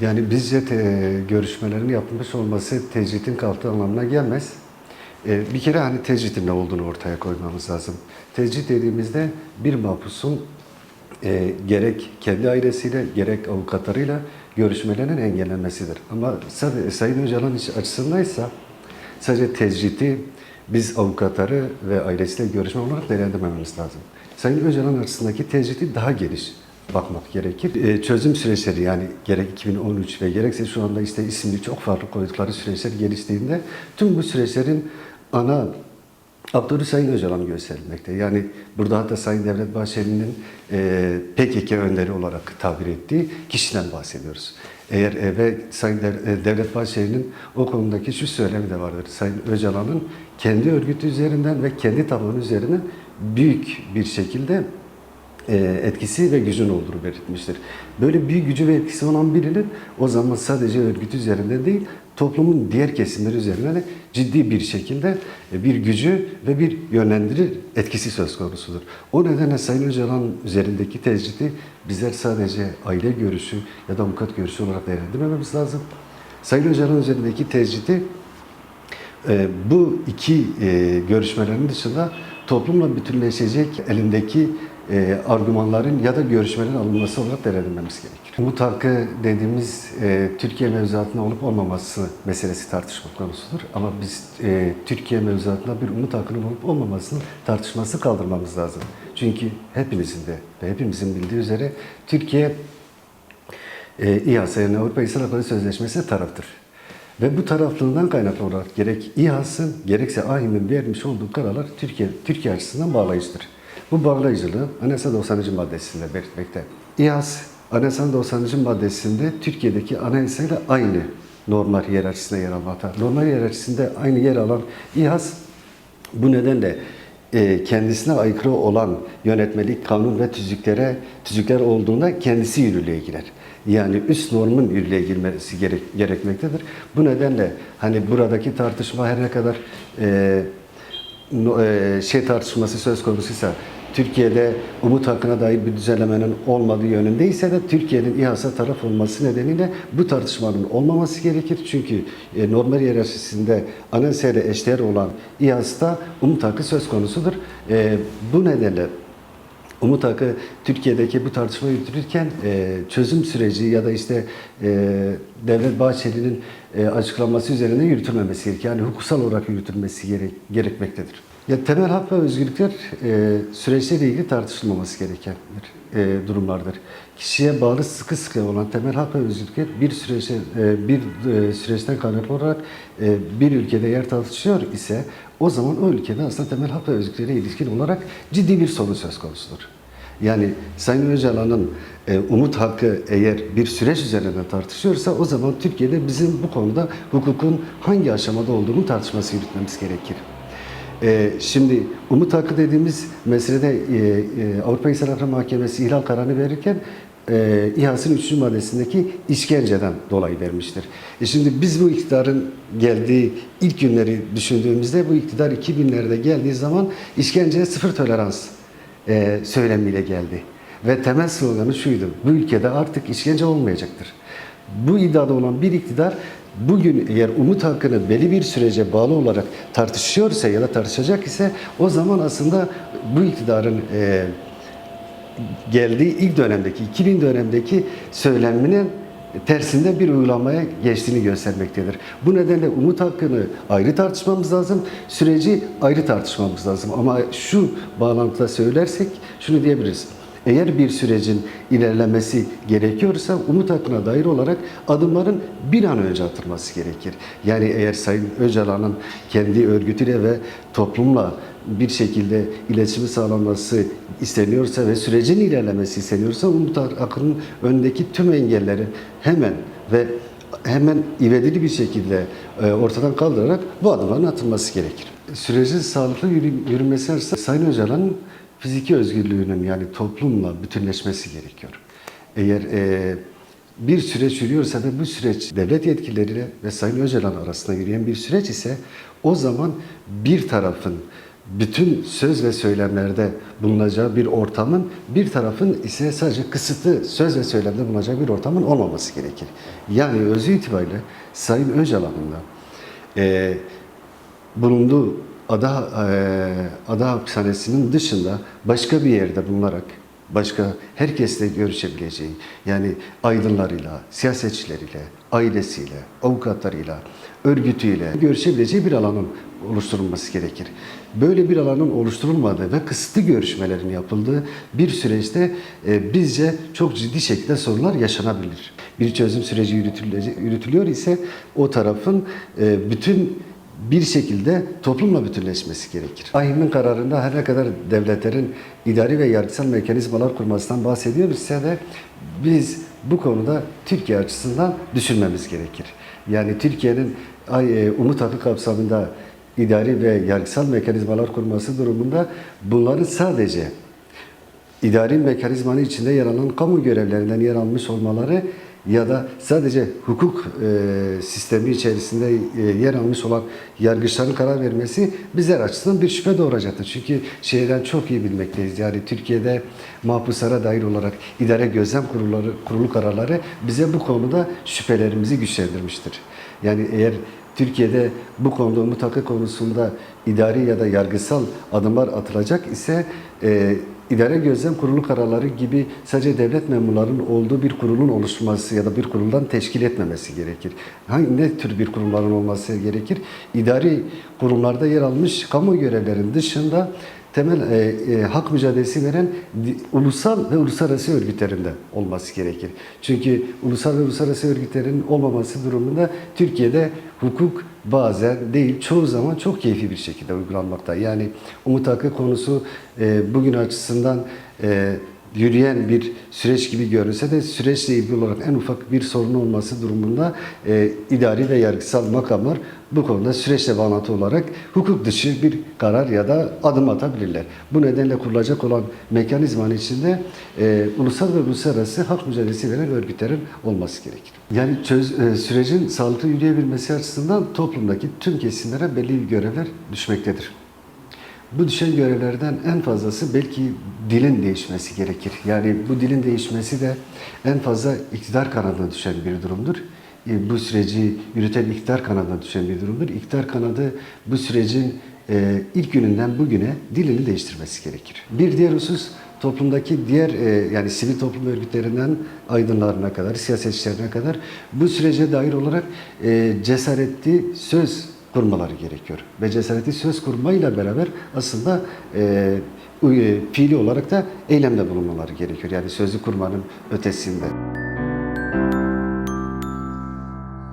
Yani bizce te- görüşmelerin yapılmış olması tecritin kalktığı anlamına gelmez. E, bir kere hani tecritin ne olduğunu ortaya koymamız lazım. Tecrit dediğimizde bir mahpusun e, gerek kendi ailesiyle gerek avukatlarıyla görüşmelerinin engellenmesidir. Ama sadece Sayın Öcalan açısındaysa sadece tecriti biz avukatları ve ailesiyle görüşme olarak değerlendirmememiz lazım. Sayın Öcalan açısındaki tecriti daha geniş bakmak gerekir. E, çözüm süreçleri yani gerek 2013 ve gerekse şu anda işte isimli çok farklı koydukları süreçler geliştiğinde tüm bu süreçlerin ana Abdülü Sayın Öcalan gösterilmekte. Yani burada hatta Sayın Devlet Bahçeli'nin e, PKK önderi olarak tabir ettiği kişiden bahsediyoruz. Eğer e, ve Sayın e, Devlet Bahçeli'nin o konudaki şu söylemi de vardır. Sayın Öcalan'ın kendi örgütü üzerinden ve kendi tabanı üzerinden büyük bir şekilde etkisi ve gücün olduğunu belirtmiştir. Böyle büyük gücü ve etkisi olan birinin o zaman sadece örgüt üzerinde değil, toplumun diğer kesimleri üzerinde de ciddi bir şekilde e, bir gücü ve bir yönlendirir etkisi söz konusudur. O nedenle Sayın Öcalan üzerindeki tecridi bizler sadece aile görüşü ya da avukat görüşü olarak değerlendirmememiz lazım. Sayın Öcalan üzerindeki tecridi e, bu iki e, görüşmelerin dışında toplumla bütünleşecek elindeki e, argümanların ya da görüşmelerin alınması olarak değerlendirmemiz gerekir. Umut hakkı dediğimiz e, Türkiye mevzuatında olup olmaması meselesi tartışma konusudur. Ama biz e, Türkiye mevzuatında bir umut hakkının olup olmamasını tartışması kaldırmamız lazım. Çünkü hepimizin de ve hepimizin bildiği üzere Türkiye e, yani Avrupa İnsan Hakları Sözleşmesi'ne taraftır. Ve bu taraflığından kaynaklı olarak gerek İHA'sın gerekse AİHM'in vermiş olduğu kararlar Türkiye, Türkiye açısından bağlayıcıdır. Bu bağlayıcılığı Anayasa 90. maddesinde belirtmekte. İHAS Anayasa 90. maddesinde Türkiye'deki anayasayla aynı normlar hiyerarşisinde yer almakta. Normlar hiyerarşisinde aynı yer alan İHAS bu nedenle e, kendisine aykırı olan yönetmelik, kanun ve tüzüklere tüzükler olduğunda kendisi yürürlüğe girer. Yani üst normun yürürlüğe girmesi gerek, gerekmektedir. Bu nedenle hani buradaki tartışma her ne kadar e, e, şey tartışması söz konusuysa Türkiye'de umut hakkına dair bir düzenlemenin olmadığı yönündeyse de Türkiye'nin İHA'sa taraf olması nedeniyle bu tartışmanın olmaması gerekir. Çünkü e, normal hiyerarşisinde anayasayla eşdeğer olan İHA'sta umut hakkı söz konusudur. E, bu nedenle Umut Hakkı Türkiye'deki bu tartışma yürütülürken e, çözüm süreci ya da işte e, Devlet Bahçeli'nin e, açıklaması üzerine yürütülmemesi gerekiyor. Yani hukuksal olarak yürütülmesi gerek, gerekmektedir. Ya temel hak ve özgürlükler e, süreçleriyle ilgili tartışılmaması gereken bir, e, durumlardır. Kişiye bağlı sıkı sıkı olan temel hak ve özgürlükler bir süreçte e, bir e, süreçten kaynaklı olarak e, bir ülkede yer tartışıyor ise o zaman o ülkede aslında temel hak ve özgürlüklere ilişkin olarak ciddi bir sorun söz konusudur. Yani Sayın Öcalan'ın e, umut hakkı eğer bir süreç üzerinden tartışıyorsa o zaman Türkiye'de bizim bu konuda hukukun hangi aşamada olduğunu tartışması yürütmemiz gerekir. E, şimdi umut hakkı dediğimiz meselede e, e, Avrupa İnsan Hakları Mahkemesi ihlal kararını verirken e, İHA'sın 3. maddesindeki işkenceden dolayı vermiştir. E şimdi biz bu iktidarın geldiği ilk günleri düşündüğümüzde bu iktidar 2000'lerde geldiği zaman işkenceye sıfır tolerans e, söylemiyle geldi. Ve temel sloganı şuydu. Bu ülkede artık işkence olmayacaktır. Bu iddiada olan bir iktidar bugün eğer umut hakkını belli bir sürece bağlı olarak tartışıyorsa ya da tartışacak ise o zaman aslında bu iktidarın e, geldiği ilk dönemdeki, 2000 dönemdeki söyleminin tersinde bir uygulamaya geçtiğini göstermektedir. Bu nedenle umut hakkını ayrı tartışmamız lazım, süreci ayrı tartışmamız lazım. Ama şu bağlantıda söylersek şunu diyebiliriz. Eğer bir sürecin ilerlemesi gerekiyorsa umut hakkına dair olarak adımların bir an önce atılması gerekir. Yani eğer Sayın Öcalan'ın kendi örgütüyle ve toplumla bir şekilde iletişimi sağlanması isteniyorsa ve sürecin ilerlemesi isteniyorsa umut hakkının önündeki tüm engelleri hemen ve hemen ivedili bir şekilde e, ortadan kaldırarak bu adımların atılması gerekir. Sürecin sağlıklı yürü- yürümesi açısından Sayın Öcalan'ın fiziki özgürlüğünün yani toplumla bütünleşmesi gerekiyor. Eğer e, bir süreç yürüyorsa ve bu süreç devlet yetkilileriyle ve Sayın Öcalan arasında yürüyen bir süreç ise o zaman bir tarafın bütün söz ve söylemlerde bulunacağı bir ortamın bir tarafın ise sadece kısıtlı söz ve söylemde bulunacağı bir ortamın olmaması gerekir. Yani özü itibariyle Sayın Öcalan'ın da e, bulunduğu ada, e, ada hapishanesinin dışında başka bir yerde bulunarak başka herkesle görüşebileceği yani aydınlarıyla, siyasetçileriyle, ailesiyle, avukatlarıyla, örgütüyle görüşebileceği bir alanın oluşturulması gerekir. Böyle bir alanın oluşturulmadığı ve kısıtlı görüşmelerin yapıldığı bir süreçte e, bizce çok ciddi şekilde sorunlar yaşanabilir. Bir çözüm süreci yürütülüyor ise o tarafın e, bütün bir şekilde toplumla bütünleşmesi gerekir. Ahimin kararında her ne kadar devletlerin idari ve yargısal mekanizmalar kurmasından bahsediyor ise de biz bu konuda Türkiye açısından düşünmemiz gerekir. Yani Türkiye'nin e, Umut Hakkı kapsamında idari ve yargısal mekanizmalar kurması durumunda bunların sadece idari mekanizmanın içinde yer alan kamu görevlerinden yer almış olmaları ya da sadece hukuk e, sistemi içerisinde e, yer almış olan yargıçların karar vermesi bizler açısından bir şüphe doğuracaktır. Çünkü şeyden çok iyi bilmekteyiz. Yani Türkiye'de mahpuslara dair olarak idare gözlem kurulları, kurulu kararları bize bu konuda şüphelerimizi güçlendirmiştir. Yani eğer Türkiye'de bu konuda umut hakkı konusunda idari ya da yargısal adımlar atılacak ise e, idare gözlem kurulu kararları gibi sadece devlet memurlarının olduğu bir kurulun oluşması ya da bir kuruldan teşkil etmemesi gerekir. Hangi ne tür bir kurumların olması gerekir? İdari kurumlarda yer almış kamu görevlerinin dışında temel e, e, hak mücadelesi veren ulusal ve uluslararası örgütlerinde olması gerekir. Çünkü ulusal ve uluslararası örgütlerin olmaması durumunda Türkiye'de hukuk bazen değil çoğu zaman çok keyfi bir şekilde uygulanmakta. Yani umut hakkı konusu e, bugün açısından e, yürüyen bir süreç gibi görünse de süreçle ilgili olarak en ufak bir sorun olması durumunda e, idari ve yargısal makamlar bu konuda süreçle bağlantı olarak hukuk dışı bir karar ya da adım atabilirler. Bu nedenle kurulacak olan mekanizmanın içinde e, ulusal ve uluslararası hak mücadelesi veren örgütlerin olması gerekir. Yani çöz, e, sürecin sağlıklı yürüyebilmesi açısından toplumdaki tüm kesimlere belli görevler düşmektedir. Bu düşen görevlerden en fazlası belki dilin değişmesi gerekir. Yani bu dilin değişmesi de en fazla iktidar kanadına düşen bir durumdur. E, Bu süreci yürüten iktidar kanadına düşen bir durumdur. İktidar kanadı bu sürecin e, ilk gününden bugüne dilini değiştirmesi gerekir. Bir diğer husus toplumdaki diğer e, yani sivil toplum örgütlerinden aydınlarına kadar, siyasetçilerine kadar bu sürece dair olarak cesaretli söz kurmaları gerekiyor. Ve cesareti söz kurmayla beraber aslında e, uy- fiili olarak da eylemde bulunmaları gerekiyor. Yani sözlü kurmanın ötesinde.